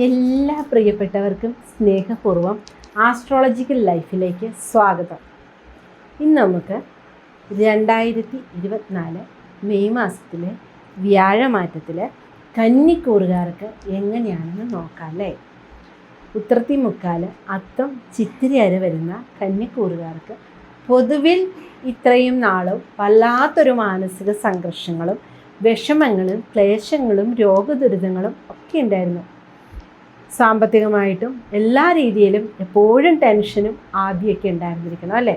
എല്ലാ പ്രിയപ്പെട്ടവർക്കും സ്നേഹപൂർവം ആസ്ട്രോളജിക്കൽ ലൈഫിലേക്ക് സ്വാഗതം. ഇന്ന് നമുക്ക് രണ്ടായിരത്തി ഇരുപത്തിനാല് മെയ് മാസത്തിലെ വ്യാഴമാറ്റത്തിൽ കന്നിക്കൂറുകാർക്ക് എങ്ങനെയാണെന്ന് നോക്കാം അല്ലേ? ഉത്രത്തി മുക്കാൽ അത്തം ചിത്തിരി അര വരുന്ന കന്നിക്കൂറുകാർക്ക് പൊതുവിൽ ഇത്രയും നാളും വല്ലാത്തൊരു മാനസിക സംഘർഷങ്ങളും വിഷമങ്ങളും ക്ലേശങ്ങളും രോഗദുരിതങ്ങളും ഒക്കെ ഉണ്ടായിരുന്നു. സാമ്പത്തികമായിട്ടും എല്ലാ രീതിയിലും എപ്പോഴും ടെൻഷനും ആദ്യമൊക്കെ ഉണ്ടായിരുന്നിരിക്കണം അല്ലേ?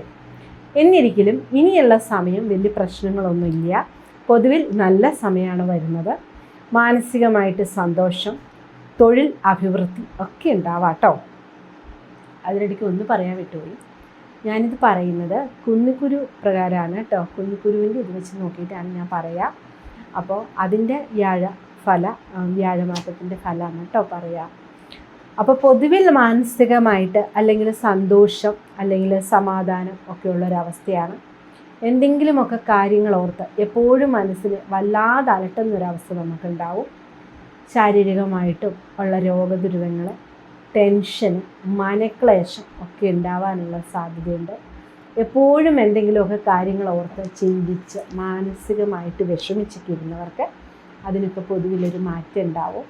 എന്നിരിക്കലും ഇനിയുള്ള സമയം വലിയ പ്രശ്നങ്ങളൊന്നുമില്ല. പൊതുവിൽ നല്ല സമയമാണ് വരുന്നത്. മാനസികമായിട്ട് സന്തോഷം തൊഴിൽ അഭിവൃദ്ധി ഒക്കെ ഉണ്ടാവാട്ടോ അതിനിടയ്ക്ക് ഒന്ന് പറയാൻ വിട്ടുപോയി. ഞാനിത് പറയുന്നത് കുന്നിക്കുരു പ്രകാരമാണ് കേട്ടോ. കുന്നിക്കുരുവിന്റെ ഇത് വെച്ച് നോക്കിയിട്ടാണ് ഞാൻ പറയുക അപ്പോൾ അതിന്റെ വ്യാഴ ഫല വ്യാഴമാസത്തിന്റെ ഫലമാണ് കേട്ടോ പറയുക അപ്പോൾ പൊതുവിൽ മാനസികമായിട്ട് അല്ലെങ്കിൽ സന്തോഷം അല്ലെങ്കിൽ സമാധാനം ഒക്കെ ഉള്ളൊരവസ്ഥയാണ് എന്തെങ്കിലുമൊക്കെ കാര്യങ്ങൾ ഓർത്ത് എപ്പോഴും മനസ്സിന് വല്ലാതെ അലട്ടുന്നൊരവസ്ഥ നമുക്കുണ്ടാവും. ശാരീരികമായിട്ടും ഉള്ള രോഗദുരിതങ്ങൾ ടെൻഷൻ മനക്ലേശം ഒക്കെ ഉണ്ടാവാനുള്ള സാധ്യതയുണ്ട്. എപ്പോഴും എന്തെങ്കിലുമൊക്കെ കാര്യങ്ങൾ ഓർത്ത് ചിന്തിച്ച് മാനസികമായിട്ട് വിഷമിച്ചൊക്കെ ഇരുന്നവർക്ക് അതിനൊക്കെ പൊതുവിലൊരു മാറ്റം ഉണ്ടാവും.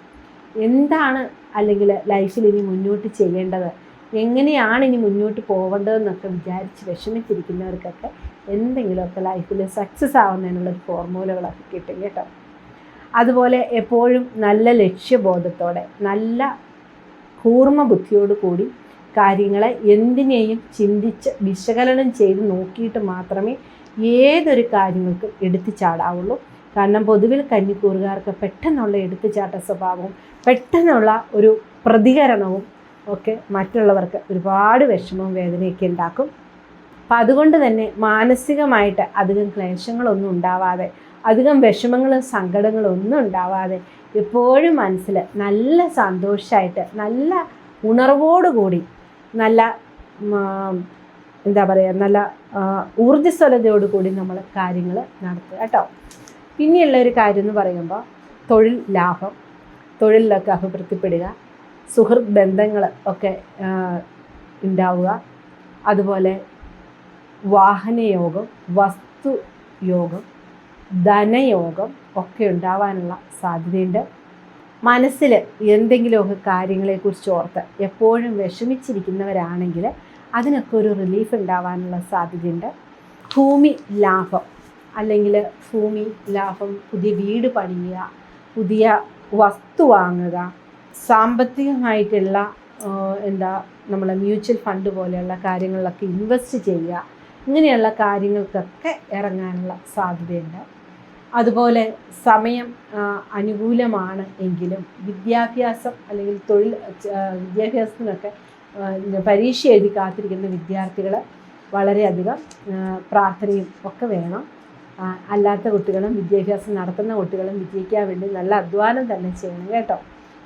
എന്താണ് അല്ലെങ്കിൽ ലൈഫിൽ ഇനി മുന്നോട്ട് ചെയ്യേണ്ടത്? എങ്ങനെയാണ് ഇനി മുന്നോട്ട് പോകേണ്ടതെന്നൊക്കെ വിചാരിച്ച് വിഷമിച്ചിരിക്കുന്നവർക്കൊക്കെ എന്തെങ്കിലുമൊക്കെ ലൈഫിൽ സക്സസ് ആവുന്നതിനുള്ളൊരു ഫോർമുലകളൊക്കെ കിട്ടും കേട്ടോ. അതുപോലെ എപ്പോഴും നല്ല ലക്ഷ്യബോധത്തോടെ നല്ല കൂർമ്മ ബുദ്ധിയോട് കൂടി കാര്യങ്ങളെ എന്തിനേയും ചിന്തിച്ച് വിശകലനം ചെയ്ത് നോക്കിയിട്ട് മാത്രമേ ഏതൊരു കാര്യങ്ങൾക്കും എടുത്തു ചാടാവുള്ളൂ. കാരണം പൊതുവിൽ കന്നിക്കൂറുകാർക്ക് പെട്ടെന്നുള്ള എടുത്തുചാട്ട സ്വഭാവവും പെട്ടെന്നുള്ള ഒരു പ്രതികരണവും ഒക്കെ മറ്റുള്ളവർക്ക് ഒരുപാട് വിഷമവും വേദനയൊക്കെ ഉണ്ടാക്കും. അപ്പം അതുകൊണ്ട് തന്നെ മാനസികമായിട്ട് അധികം ക്ലേശങ്ങളൊന്നും ഉണ്ടാവാതെ അധികം വിഷമങ്ങളും സങ്കടങ്ങളും ഒന്നും ഉണ്ടാവാതെ എപ്പോഴും മനസ്സിൽ നല്ല സന്തോഷമായിട്ട് നല്ല ഉണർവോടുകൂടി നല്ല എന്താ പറയുക നല്ല ഊർജസ്വലതയോടുകൂടി കൂടി നമ്മൾ കാര്യങ്ങൾ നടത്തുക കേട്ടോ. പിന്നെയുള്ള ഒരു കാര്യം എന്ന് പറയുമ്പോൾ തൊഴിൽ ലാഭം തൊഴിലിലൊക്കെ അഭിവൃദ്ധിപ്പെടുക സുഹൃത്ത് ബന്ധങ്ങൾ ഒക്കെ ഉണ്ടാവുക അതുപോലെ വാഹനയോഗം വസ്തുയോഗം ധനയോഗം ഒക്കെ ഉണ്ടാവാനുള്ള സാധ്യതയുണ്ട്. മനസ്സിൽ എന്തെങ്കിലുമൊക്കെ കാര്യങ്ങളെക്കുറിച്ച് ഓർത്ത് എപ്പോഴും വിഷമിച്ചിരിക്കുന്നവരാണെങ്കിൽ അതിനൊക്കെ ഒരു റിലീഫ് ഉണ്ടാവാനുള്ള സാധ്യതയുണ്ട്. ഭൂമി ലാഭം അല്ലെങ്കിൽ ഭൂമി ലാഭം പുതിയ വീട് പണിയുക പുതിയ വസ്തു വാങ്ങുക സാമ്പത്തികമായിട്ടുള്ള എന്താ നമ്മളെ മ്യൂച്വൽ ഫണ്ട് പോലെയുള്ള കാര്യങ്ങളിലൊക്കെ ഇൻവെസ്റ്റ് ചെയ്യുക ഇങ്ങനെയുള്ള കാര്യങ്ങൾക്കൊക്കെ ഇറങ്ങാനുള്ള സാധ്യതയുണ്ട്. അതുപോലെ സമയം അനുകൂലമാണ് എങ്കിലും വിദ്യാഭ്യാസം അല്ലെങ്കിൽ തൊഴിൽ വിദ്യാഭ്യാസത്തിനൊക്കെ പരീക്ഷ എഴുതി കാത്തിരിക്കുന്ന വിദ്യാർത്ഥികൾ വളരെയധികം പ്രാർത്ഥനയും ഒക്കെ വേണം. അല്ലാത്ത കുട്ടികളും വിദ്യാഭ്യാസം നടത്തുന്ന കുട്ടികളും വിജയിക്കാൻ വേണ്ടി നല്ല അധ്വാനം തന്നെ ചെയ്യണം കേട്ടോ.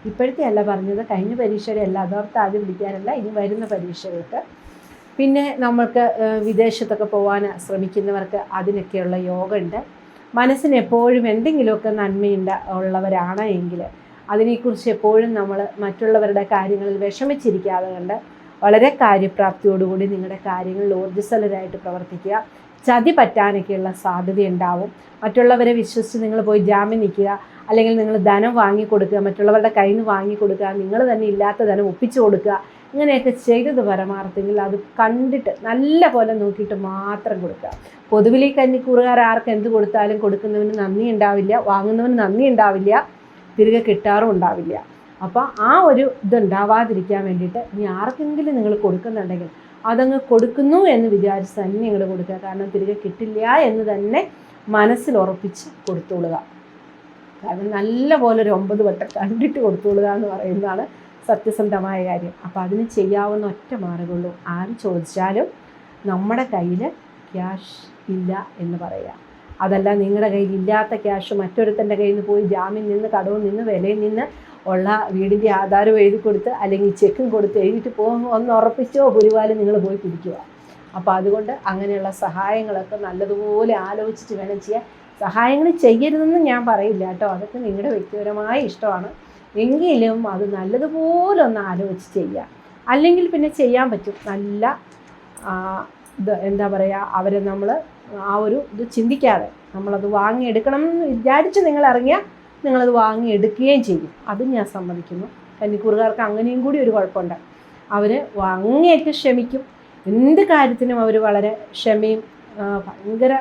ഇപ്പോഴത്തെ അല്ല പറഞ്ഞത്. കഴിഞ്ഞ പരീക്ഷയുടെ അല്ല അതോർത്ത് ആദ്യം പിടിക്കാനല്ല ഇനി വരുന്ന പരീക്ഷകൾക്ക്. പിന്നെ നമ്മൾക്ക് വിദേശത്തൊക്കെ പോകാൻ ശ്രമിക്കുന്നവർക്ക് അതിനൊക്കെയുള്ള യോഗ ഉണ്ട് മനസ്സിന് എപ്പോഴും എന്തെങ്കിലുമൊക്കെ നന്മയുണ്ട ഉള്ളവരാണ് എങ്കിൽ അതിനെക്കുറിച്ച് എപ്പോഴും നമ്മൾ മറ്റുള്ളവരുടെ കാര്യങ്ങളിൽ വിഷമിച്ചിരിക്കാതെ കണ്ട് വളരെ കാര്യപ്രാപ്തിയോടുകൂടി നിങ്ങളുടെ കാര്യങ്ങളിൽ ഊർജസ്വലരായിട്ട് പ്രവർത്തിക്കുക. ചതി പറ്റാനൊക്കെയുള്ള സാധ്യത ഉണ്ടാവും മറ്റുള്ളവരെ വിശ്വസിച്ച് നിങ്ങൾ പോയി ജാമ്യം നിൽക്കുക അല്ലെങ്കിൽ നിങ്ങൾ ധനം വാങ്ങിക്കൊടുക്കുക മറ്റുള്ളവരുടെ കയ്യിൽ നിന്ന് വാങ്ങിക്കൊടുക്കുക നിങ്ങൾ തന്നെ ഇല്ലാത്ത ധനം ഒപ്പിച്ചു കൊടുക്കുക ഇങ്ങനെയൊക്കെ ചെയ്തത് പരമാർത്ഥമെങ്കിൽ അത് കണ്ടിട്ട് നല്ല പോലെ നോക്കിയിട്ട് മാത്രം കൊടുക്കുക. പൊതുവിൽ ഈ കന്നിക്കൂറുകാർ ആർക്ക് എന്ത് കൊടുത്താലും കൊടുക്കുന്നവന് നന്ദി ഉണ്ടാവില്ല വാങ്ങുന്നവന് നന്ദി ഉണ്ടാവില്ല തിരികെ കിട്ടാറും ഉണ്ടാവില്ല. അപ്പോൾ ആ ഒരു ഇത് ഉണ്ടാവാതിരിക്കാൻ വേണ്ടിയിട്ട് ഇനി ആർക്കെങ്കിലും നിങ്ങൾ കൊടുക്കുന്നുണ്ടെങ്കിൽ അതങ്ങ് കൊടുക്കുന്നു എന്ന് വിചാരിച്ച് തന്നെ നിങ്ങൾ കൊടുക്കുക. കാരണം തിരികെ കിട്ടില്ല എന്ന് തന്നെ മനസ്സിൽ ഉറപ്പിച്ച് കൊടുത്തോളുക. കാരണം നല്ല പോലെ ഒരു ഒമ്പത് വട്ടം കണ്ടിട്ട് കൊടുത്തോളുക എന്ന് പറയുന്നതാണ് സത്യസന്ധമായ കാര്യം. അപ്പോൾ അതിന് ചെയ്യാവുന്ന ഒറ്റ മാർഗമുള്ളൂ. ആര് ചോദിച്ചാലും നമ്മുടെ കയ്യിൽ ക്യാഷ് ഇല്ല എന്ന് പറയുക അതല്ല നിങ്ങളുടെ കയ്യിൽ ഇല്ലാത്ത ക്യാഷ് മറ്റൊരുത്തന്റെ കയ്യിൽ നിന്ന് പോയി ജാമ്യം നിന്ന് കടവും നിന്ന് വിലയിൽ നിന്ന് ഉള്ള വീടിന്റെ ആധാരം എഴുതി കൊടുത്ത് അല്ലെങ്കിൽ ചെക്കും കൊടുത്ത് എഴുതിയിട്ട് പോകും ഒന്ന് ഉറപ്പിച്ചോ പുരുവാലും നിങ്ങൾ പോയി പിടിക്കുക അപ്പോൾ അതുകൊണ്ട് അങ്ങനെയുള്ള സഹായങ്ങളൊക്കെ നല്ലതുപോലെ ആലോചിച്ചിട്ട് വേണം ചെയ്യാൻ. സഹായങ്ങൾ ചെയ്യരുതെന്ന് ഞാൻ പറയില്ല കേട്ടോ. അതൊക്കെ നിങ്ങളുടെ വ്യക്തിപരമായ ഇഷ്ടമാണ്. എങ്കിലും അത് നല്ലതുപോലെ ഒന്ന് ആലോചിച്ച് ചെയ്യുക അല്ലെങ്കിൽ പിന്നെ ചെയ്യാൻ പറ്റും. നല്ല ഇത് എന്താ പറയുക അവരെ നമ്മൾ ആ ഒരു ഇത് ചിന്തിക്കാതെ നമ്മളത് വാങ്ങിയെടുക്കണം എന്ന് വിചാരിച്ച് നിങ്ങൾ ഇറങ്ങിയാൽ നിങ്ങളത് വാങ്ങിയെടുക്കുകയും ചെയ്യും. അതും ഞാൻ സമ്മതിക്കുന്നു. കന്നിക്കൂറുകാർക്ക് അങ്ങനെയും കൂടി ഒരു കുഴപ്പമുണ്ട്. അവർ അങ്ങേയറ്റം ക്ഷമിക്കും. എന്ത് കാര്യത്തിനും അവർ വളരെ ക്ഷമയും ഭയങ്കര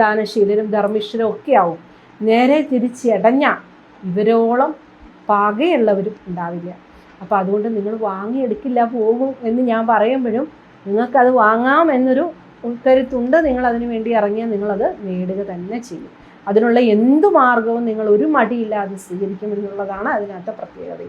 ദാനശീലരും ധർമ്മിഷ്ഠരും ഒക്കെ ആവും. നേരെ തിരിച്ചടഞ്ഞ ഇവരോളം പകയുള്ളവരും ഉണ്ടാവില്ല. അപ്പോൾ അതുകൊണ്ട് നിങ്ങൾ വാങ്ങിയെടുക്കില്ല പോകും എന്ന് ഞാൻ പറയുമ്പോഴും നിങ്ങൾക്കത് വാങ്ങാം എന്നൊരു ഉൾക്കരുത്തുണ്ട് നിങ്ങൾ അതിനു വേണ്ടി ഇറങ്ങിയാൽ നിങ്ങളത് നേടുക തന്നെ ചെയ്യും. അതിനുള്ള എന്തു മാർഗവും നിങ്ങൾ ഒരു മടിയില്ലാതെ സ്വീകരിക്കുമെന്നുള്ളതാണ് അതിനകത്ത് പ്രത്യേകത.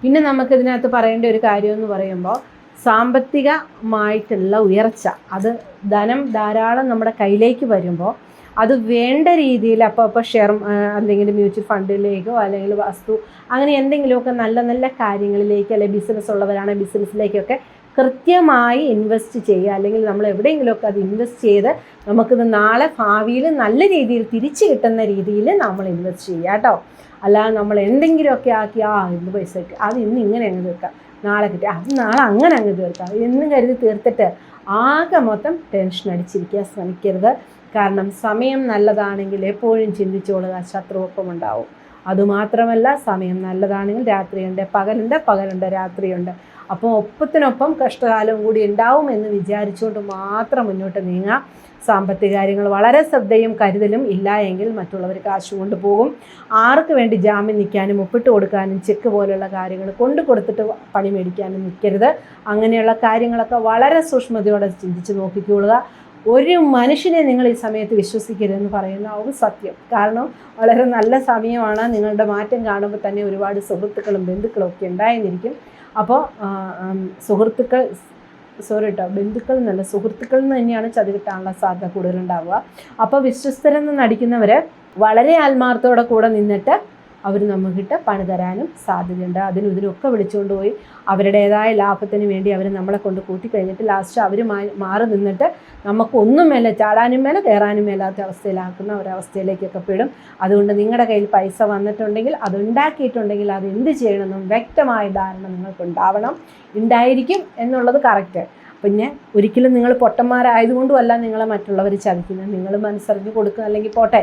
പിന്നെ നമുക്ക് ഇതിനകത്ത് പറയേണ്ട ഒരു കാര്യം എന്ന് പറയുമ്പോൾ സാമ്പത്തികമായിട്ടുള്ള ഉയർച്ച. അത് ധനം ധാരാളം നമ്മുടെ കയ്യിലേക്ക് വരുമ്പോൾ അത് വേണ്ട രീതിയിൽ അപ്പോൾ അപ്പോൾ ഷെയർ അല്ലെങ്കിൽ മ്യൂച്വൽ ഫണ്ടിലേക്കോ അല്ലെങ്കിൽ വസ്തു അങ്ങനെ എന്തെങ്കിലുമൊക്കെ നല്ല നല്ല കാര്യങ്ങളിലേക്ക് അല്ലെങ്കിൽ ബിസിനസ് ഉള്ളവരാണെങ്കിൽ ബിസിനസ്സിലേക്കൊക്കെ കൃത്യമായി ഇൻവെസ്റ്റ് ചെയ്യുക. അല്ലെങ്കിൽ നമ്മൾ എവിടെയെങ്കിലുമൊക്കെ അത് ഇൻവെസ്റ്റ് ചെയ്ത് നമുക്കിത് നാളെ ഭാവിയിൽ നല്ല രീതിയിൽ തിരിച്ചു കിട്ടുന്ന രീതിയിൽ നമ്മൾ ഇൻവെസ്റ്റ് ചെയ്യുക കേട്ടോ. അല്ലാതെ നമ്മൾ എന്തെങ്കിലുമൊക്കെ ആക്കി ആ ഇന്ന് പൈസ കിട്ടി. അത് ഇന്ന് ഇങ്ങനെ അങ്ങ് തീർക്കാം. നാളെ കിട്ടി. അത് നാളെ അങ്ങനെ അങ്ങ് തീർക്കാം. എന്ന് കരുതി തീർത്തിട്ട് ആകെ മൊത്തം ടെൻഷൻ അടിച്ചിരിക്കാൻ ശ്രമിക്കരുത്. കാരണം സമയം നല്ലതാണെങ്കിൽ എപ്പോഴും ചിന്തിച്ചോളുക ശത്രുവൊപ്പം ഉണ്ടാവും. അതുമാത്രമല്ല സമയം നല്ലതാണെങ്കിൽ രാത്രിയുണ്ട് പകലുണ്ട് പകലുണ്ട് രാത്രിയുണ്ട്. അപ്പോൾ ഒപ്പത്തിനൊപ്പം കഷ്ടകാലം കൂടി ഉണ്ടാവും എന്ന് വിചാരിച്ചുകൊണ്ട് മാത്രം മുന്നോട്ട് നീങ്ങാം. സാമ്പത്തിക കാര്യങ്ങൾ വളരെ ശ്രദ്ധയും കരുതലും ഇല്ല എങ്കിൽ മറ്റുള്ളവർ കാശ് കൊണ്ടുപോകും ആർക്ക് വേണ്ടി ജാമ്യം നിൽക്കാനും ഒപ്പിട്ട് കൊടുക്കാനും ചെക്ക് പോലുള്ള കാര്യങ്ങൾ കൊണ്ടു കൊടുത്തിട്ട് പണി മേടിക്കാനും നിൽക്കരുത്. അങ്ങനെയുള്ള കാര്യങ്ങളൊക്കെ വളരെ സൂക്ഷ്മതയോടെ ചിന്തിച്ച് നോക്കിക്കൊള്ളുക. ഒരു മനുഷ്യനെ നിങ്ങൾ ഈ സമയത്ത് വിശ്വസിക്കരുതെന്ന് പറയുന്ന ഒരു സത്യം. കാരണം വളരെ നല്ല സമയമാണ്. നിങ്ങളുടെ മാറ്റം കാണുമ്പോൾ തന്നെ ഒരുപാട് സുഹൃത്തുക്കളും ബന്ധുക്കളും ഒക്കെ ഉണ്ടായിരിക്കും അപ്പോൾ സുഹൃത്തുക്കൾ സോറി കേട്ടോ ബന്ധുക്കൾ എന്നല്ല സുഹൃത്തുക്കളിൽ നിന്ന് തന്നെയാണ് ചതി കിട്ടാനുള്ള സാധ്യത കൂടുതലുണ്ടാവുക. അപ്പോൾ വിശ്വസ്തരെന്ന് നടിക്കുന്നവർ വളരെ ആത്മാർത്ഥത്തോടെ കൂടെ നിന്നിട്ട് അവർ നമുക്കിട്ട് പണി തരാനും സാധ്യതയുണ്ട്. അതിനും ഇതിനൊക്കെ വിളിച്ചുകൊണ്ട് പോയി അവരുടേതായ ലാഭത്തിന് വേണ്ടി അവർ നമ്മളെ കൊണ്ട് കൂട്ടിക്കഴിഞ്ഞിട്ട് ലാസ്റ്റ് അവർ മാറി നിന്നിട്ട് നമുക്കൊന്നും മേലെ ചാടാനും മേലെ കയറാനും മേലാത്ത അവസ്ഥയിലാക്കുന്ന ഒരവസ്ഥയിലേക്കൊക്കെ പെടും. അതുകൊണ്ട് നിങ്ങളുടെ കയ്യിൽ പൈസ വന്നിട്ടുണ്ടെങ്കിൽ അത് ഉണ്ടാക്കിയിട്ടുണ്ടെങ്കിൽ അത് എന്ത് ചെയ്യണമെന്നും വ്യക്തമായ ധാരണ നിങ്ങൾക്ക് ഉണ്ടാവണം ഉണ്ടായിരിക്കും എന്നുള്ളത് കറക്റ്റ് പിന്നെ ഒരിക്കലും നിങ്ങൾ പൊട്ടന്മാരായതുകൊണ്ടുമല്ല നിങ്ങളെ മറ്റുള്ളവർ ചതിക്കുന്നത്. നിങ്ങൾ മനസ്സറിഞ്ഞ് കൊടുക്കുക അല്ലെങ്കിൽ പോട്ടെ.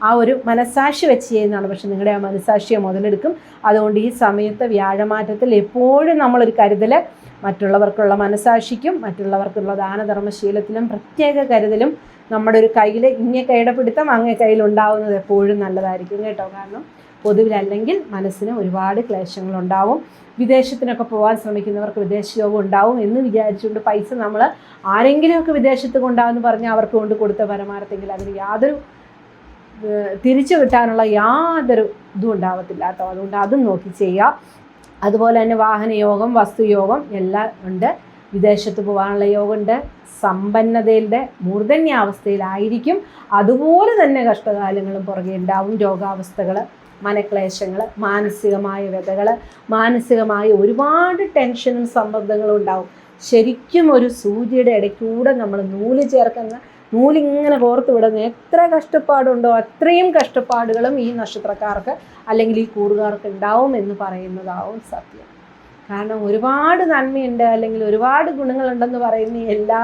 ആ ഒരു മനസാക്ഷി വെച്ച് ചെയ്യുന്നതാണ് പക്ഷെ നിങ്ങളുടെ ആ മനസാക്ഷിയെ മുതലെടുക്കും. അതുകൊണ്ട് ഈ സമയത്ത് വ്യാഴമാറ്റത്തിൽ എപ്പോഴും നമ്മളൊരു കരുതൽ മറ്റുള്ളവർക്കുള്ള മനസാക്ഷിക്കും മറ്റുള്ളവർക്കുള്ള ദാനധർമ്മശീലത്തിലും പ്രത്യേക കരുതലും നമ്മുടെ ഒരു കയ്യിൽ ഇങ്ങേ കൈയുടെ പിടുത്തം അങ്ങേ കയ്യിൽ ഉണ്ടാവുന്നത് എപ്പോഴും നല്ലതായിരിക്കും കേട്ടോ. കാരണം പൊതുവിലല്ലെങ്കിൽ മനസ്സിന് ഒരുപാട് ക്ലേശങ്ങളുണ്ടാവും. വിദേശത്തിനൊക്കെ പോകാൻ ശ്രമിക്കുന്നവർക്ക് വിദേശ യോഗം ഉണ്ടാവും എന്ന് വിചാരിച്ചുകൊണ്ട് പൈസ നമ്മൾ ആരെങ്കിലുമൊക്കെ വിദേശത്ത് കൊണ്ടാവെന്ന് പറഞ്ഞാൽ അവർക്ക് കൊണ്ട് കൊടുത്ത പരമാർത്ഥമെങ്കിൽ അതിന് യാതൊരു തിരിച്ചു കിട്ടാനുള്ള യാതൊരു ഇതും ഉണ്ടാവത്തില്ല കേട്ടോ. അതുകൊണ്ട് അതും നോക്കി ചെയ്യാം. അതുപോലെ തന്നെ വാഹനയോഗം വസ്തുയോഗം എല്ലാം ഉണ്ട്. വിദേശത്ത് പോകാനുള്ള യോഗമുണ്ട്. സമ്പന്നതയുടെ മൂർധന്യാവസ്ഥയിലായിരിക്കും. അതുപോലെ തന്നെ കഷ്ടകാലങ്ങളും പുറകെ ഉണ്ടാവും. രോഗാവസ്ഥകൾ മനക്ലേശങ്ങൾ മാനസികമായ വ്യതകൾ മാനസികമായ ഒരുപാട് ടെൻഷനും സമ്മർദ്ദങ്ങളും ഉണ്ടാവും. ശരിക്കും ഒരു സൂചിയുടെ ഇടയ്ക്കൂടെ നമ്മൾ നൂൽ ചേർക്കുന്ന നൂലിങ്ങനെ കോർത്ത് വിടുന്ന എത്ര കഷ്ടപ്പാടുണ്ടോ അത്രയും കഷ്ടപ്പാടുകളും ഈ നക്ഷത്രക്കാർക്ക് അല്ലെങ്കിൽ ഈ കൂറുകാർക്ക് ഉണ്ടാവും എന്ന് പറയുന്നതാവും സത്യം. കാരണം ഒരുപാട് നന്മയുണ്ട് അല്ലെങ്കിൽ ഒരുപാട് ഗുണങ്ങളുണ്ടെന്ന് പറയുന്ന എല്ലാ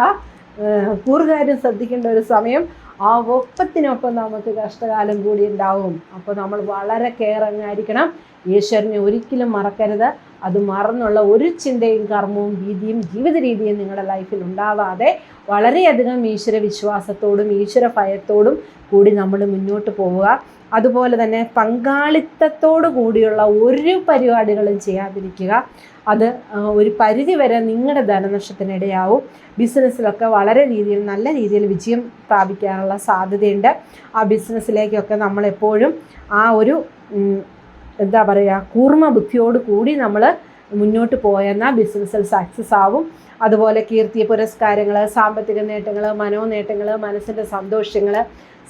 കൂറുകാരും ശ്രദ്ധിക്കേണ്ട ഒരു സമയം ആ ഒപ്പത്തിനൊപ്പം നമുക്ക് കഷ്ടകാലം കൂടി ഉണ്ടാവും. അപ്പോൾ നമ്മൾ വളരെ കെയറിങ്ങായിരിക്കണം ഈശ്വരനെ ഒരിക്കലും മറക്കരുത്. അത് മറന്നുള്ള ഒരു ചിന്തയും കർമ്മവും രീതിയും ജീവിത രീതിയും നിങ്ങളുടെ ലൈഫിൽ ഉണ്ടാവാതെ വളരെയധികം ഈശ്വര വിശ്വാസത്തോടും ഈശ്വര ഭയത്തോടും കൂടി നമ്മൾ മുന്നോട്ട് പോവുക. അതുപോലെ തന്നെ പങ്കാളിത്തത്തോടു കൂടിയുള്ള ഒരു പരിപാടികളും ചെയ്യാതിരിക്കുക. അത് ഒരു പരിധി വരെ നിങ്ങളുടെ ധനനഷ്ടത്തിനിടയാവും. ബിസിനസ്സിലൊക്കെ വളരെ രീതിയിൽ നല്ല രീതിയിൽ വിജയം പ്രാപിക്കാനുള്ള സാധ്യതയുണ്ട്. ആ ബിസിനസ്സിലേക്കൊക്കെ നമ്മളെപ്പോഴും ആ ഒരു എന്താ പറയുക കൂർമ്മ ബുദ്ധിയോട് കൂടി നമ്മൾ മുന്നോട്ട് പോയെന്നാൽ ബിസിനസ്സിൽ സക്സസ് ആവും. അതുപോലെ കീർത്തി പുരസ്കാരങ്ങൾ സാമ്പത്തിക നേട്ടങ്ങൾ മനോനേട്ടങ്ങൾ മനസ്സിന്റെ സന്തോഷങ്ങൾ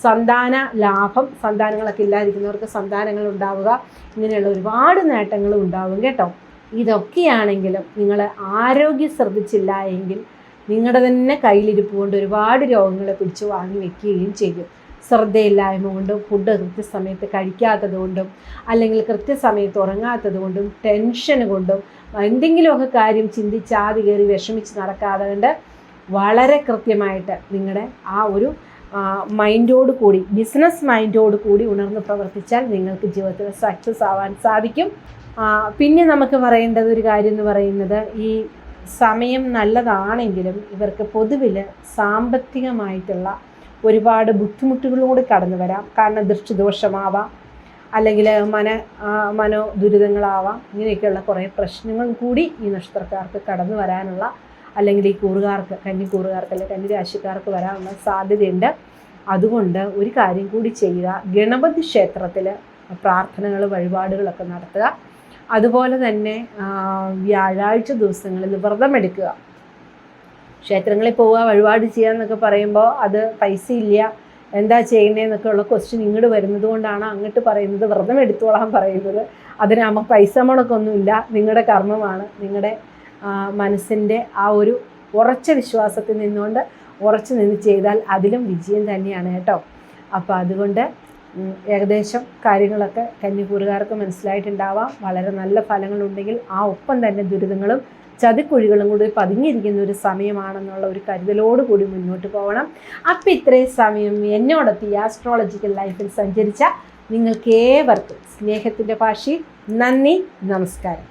സന്താന ലാഭം സന്താനങ്ങളൊക്കെ ഇല്ലാതിരിക്കുന്നവർക്ക് സന്താനങ്ങൾ ഉണ്ടാവുക ഇങ്ങനെയുള്ള ഒരുപാട് നേട്ടങ്ങളും ഉണ്ടാവും കേട്ടോ. ഇതൊക്കെയാണെങ്കിലും നിങ്ങൾ ആരോഗ്യം ശ്രദ്ധിച്ചില്ല എങ്കിൽ നിങ്ങളുടെ തന്നെ കയ്യിലിരിപ്പ് കൊണ്ട് ഒരുപാട് രോഗങ്ങളെ പിടിച്ചു വാങ്ങി വെക്കുകയും ചെയ്യും. ശ്രദ്ധയില്ലായ്മ കൊണ്ടും ഫുഡ് കൃത്യസമയത്ത് കഴിക്കാത്തത് കൊണ്ടും അല്ലെങ്കിൽ കൃത്യസമയത്ത് ഉറങ്ങാത്തത് കൊണ്ടും ടെൻഷൻ കൊണ്ടും എന്തെങ്കിലുമൊക്കെ കാര്യം ചിന്തിച്ച് ആദ്യ കയറി വിഷമിച്ച് നടക്കാതെ കൊണ്ട് വളരെ കൃത്യമായിട്ട് നിങ്ങളുടെ ആ ഒരു മൈൻഡോട് കൂടി ബിസിനസ് മൈൻഡോട് കൂടി ഉണർന്ന് പ്രവർത്തിച്ചാൽ നിങ്ങൾക്ക് ജീവിതത്തിൽ സക്സസ് ആവാൻ സാധിക്കും. പിന്നെ നമുക്ക് പറയേണ്ടത് ഒരു കാര്യം എന്ന് പറയുന്നത് ഈ സമയം നല്ലതാണെങ്കിലും ഇവർക്ക് പൊതുവിൽ സാമ്പത്തികമായിട്ടുള്ള ഒരുപാട് ബുദ്ധിമുട്ടുകളിലൂടെ കടന്നു വരാം. കാരണം ദൃഷ്ടിദോഷമാവാം. അല്ലെങ്കിൽ മന മനോ ദുരിതങ്ങളാവാം ഇങ്ങനെയൊക്കെയുള്ള കുറേ പ്രശ്നങ്ങൾ കൂടി ഈ നക്ഷത്രക്കാർക്ക് കടന്നു വരാനുള്ള അല്ലെങ്കിൽ ഈ കൂറുകാർക്ക് കന്നിക്കൂറുകാർക്ക് അല്ലെങ്കിൽ കന്നി രാശിക്കാർക്ക് വരാനുള്ള സാധ്യതയുണ്ട്. അതുകൊണ്ട് ഒരു കാര്യം കൂടി ചെയ്യുക. ഗണപതി ക്ഷേത്രത്തിൽ പ്രാർത്ഥനകൾ വഴിപാടുകളൊക്കെ നടത്തുക. അതുപോലെ തന്നെ വ്യാഴാഴ്ച ദിവസങ്ങളിൽ വ്രതമെടുക്കുക. ക്ഷേത്രങ്ങളിൽ പോവുക വഴിപാട് ചെയ്യുക എന്നൊക്കെ പറയുമ്പോൾ അത് പൈസ ഇല്ല. എന്താ ചെയ്യണേന്നൊക്കെ ഉള്ള ക്വസ്റ്റ്യൻ ഇങ്ങോട്ട് വരുന്നത് കൊണ്ടാണ് അങ്ങോട്ട് പറയുന്നത്. വ്രതം എടുത്തോളാൻ പറയുന്നത്. അതിനാകുമ്പോൾ പൈസ മുടക്കൊന്നുമില്ല നിങ്ങളുടെ കർമ്മമാണ്. നിങ്ങളുടെ മനസ്സിന്റെ ആ ഒരു ഉറച്ച വിശ്വാസത്തിൽ നിന്നുകൊണ്ട് ഉറച്ചു നിന്ന് ചെയ്താൽ അതിലും വിജയം തന്നെയാണ് കേട്ടോ. അപ്പോൾ അതുകൊണ്ട് ഏകദേശം കാര്യങ്ങളൊക്കെ കന്നിക്കൂറുകാർക്ക് മനസ്സിലായിട്ടുണ്ടാവാം. വളരെ നല്ല ഫലങ്ങളുണ്ടെങ്കിൽ ആ ഒപ്പം തന്നെ ദുരിതങ്ങളും ചതിക്കുഴികളും കൂടി പതിഞ്ഞിരിക്കുന്ന ഒരു സമയമാണെന്നുള്ള ഒരു കരുതലോട് കൂടി മുന്നോട്ട് പോകണം. അപ്പം ഇത്രയും സമയം എന്നോടൊത്തി ആസ്ട്രോളജിക്കൽ ലൈഫിൽ സഞ്ചരിച്ച നിങ്ങൾക്ക് ഏവർക്കും സ്നേഹത്തിന്റെ ഭാഷയിൽ നന്ദി നമസ്കാരം.